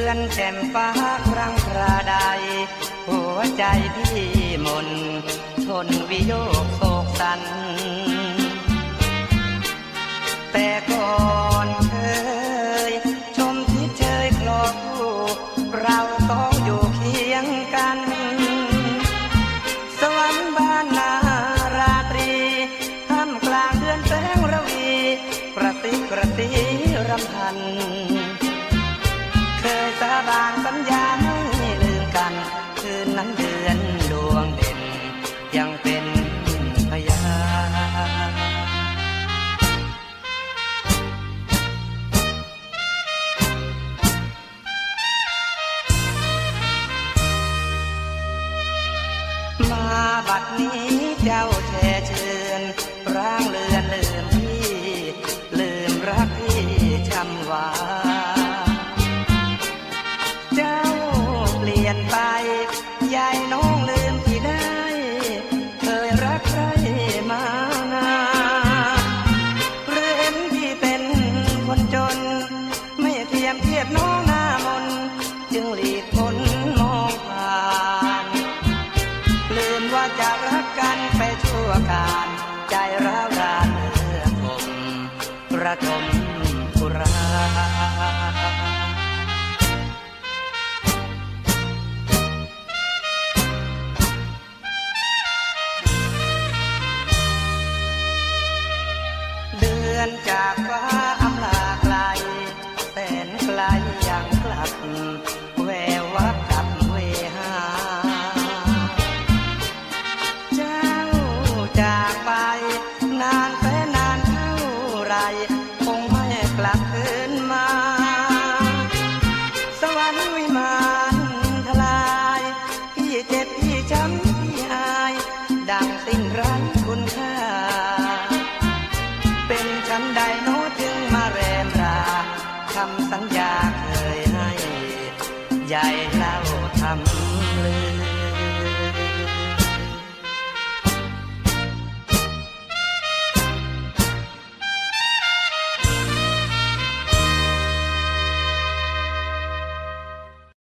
ือนแจ่มฟ้าครั้งคราใด หัวใจพี่มนทนวิโยกโศกสัน แต่ก่อนเคย ชมที่เชยคลอคู่เราต้องอยู่เคียงกัน สวรรค์บ้านนาราตรีท่ามกลางเดือนแสงระวีกระติกกระตีรำพัน ยังเป็นพยานมาบัดนี้เจ้าแช่เชิญร่างเลือนลืมพี่ลืมรักพี่ช้ำหวานเจ้าเปลี่ยนไป ลืมว่าจะรักกันไปชั่วการใจร้าวรานเมื่อคมประทมกุราเดือนจากฟ้า งไม่กลับคืนมา สวรรค์วิมานทลาย พี่เจ็บพี่ช้ำพี่อาย ดังสิ้นไร้คุณค่า เป็นฉันใดโน้จึงมาแรมราคำสัญญาเคยให้ ใหญ่เล่าทำลืม